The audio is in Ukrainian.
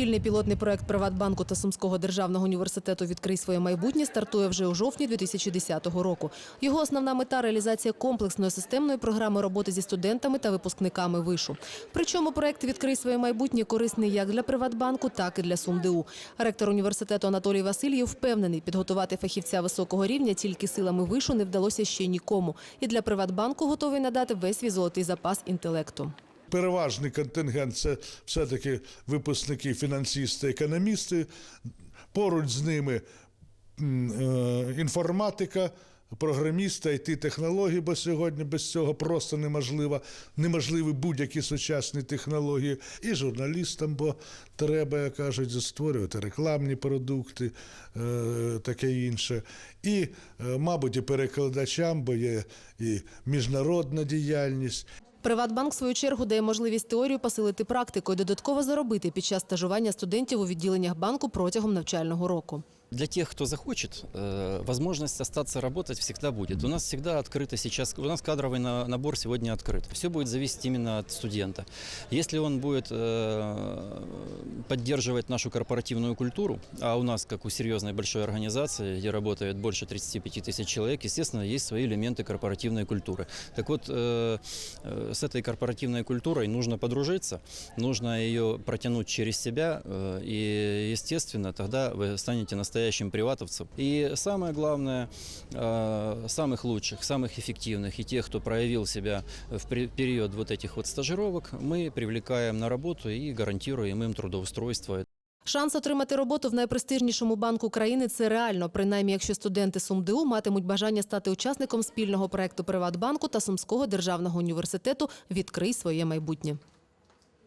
Спільний пілотний проект Приватбанку та Сумського державного університету Відкрий своє майбутнє стартує вже у жовтні 2010 року. Його основна мета реалізація комплексної системної програми роботи зі студентами та випускниками вишу. Причому проект Відкрий своє майбутнє корисний як для Приватбанку, так і для СумДУ. Ректор університету Анатолій Васильєв впевнений, підготувати фахівця високого рівня тільки силами вишу не вдалося ще нікому. І для Приватбанку готовий надати весь свій золотий запас інтелекту. Переважний контингент це все-таки випускники, фінансисти, економісти. Поруч з ними е, інформатика, програмісти, it технології, бо сьогодні без цього просто неможливо. Неможливі будь-які сучасні технології. І журналістам, бо треба, як кажуть, створювати рекламні продукти, е, таке інше. І, е, мабуть, і перекладачам, бо є і міжнародна діяльність. Приватбанк, в свою чергу, дає можливість теорію посилити практикою, додатково заробити під час стажування студентів у відділеннях банку протягом навчального року. Для тех, кто захочет, э, возможность остаться работать всегда будет. У нас всегда открыто сейчас, у нас кадровый на- набор сегодня открыт. Все будет зависеть именно от студента. Если он будет поддерживать нашу корпоративную культуру, а у нас, как у серьезной большой организации, где работает больше 35 тысяч человек, естественно, есть свои элементы корпоративной культуры. Так вот, э, э, с этой корпоративной культурой нужно подружиться, нужно ее протянуть через себя, э, и, естественно, тогда вы станете настоящим приватовцем. И самое главное, самых лучших, самых эффективных и тех, кто проявил себя в пре- период вот этих вот стажировок, мы привлекаем на работу и гарантируем им трудоустройство. Шанс отримати роботу в найпрестижнішому банку країни це реально, принаймні, якщо студенти СумДУ матимуть бажання стати учасником спільного проекту Приватбанку та Сумського державного університету Відкрий своє майбутнє.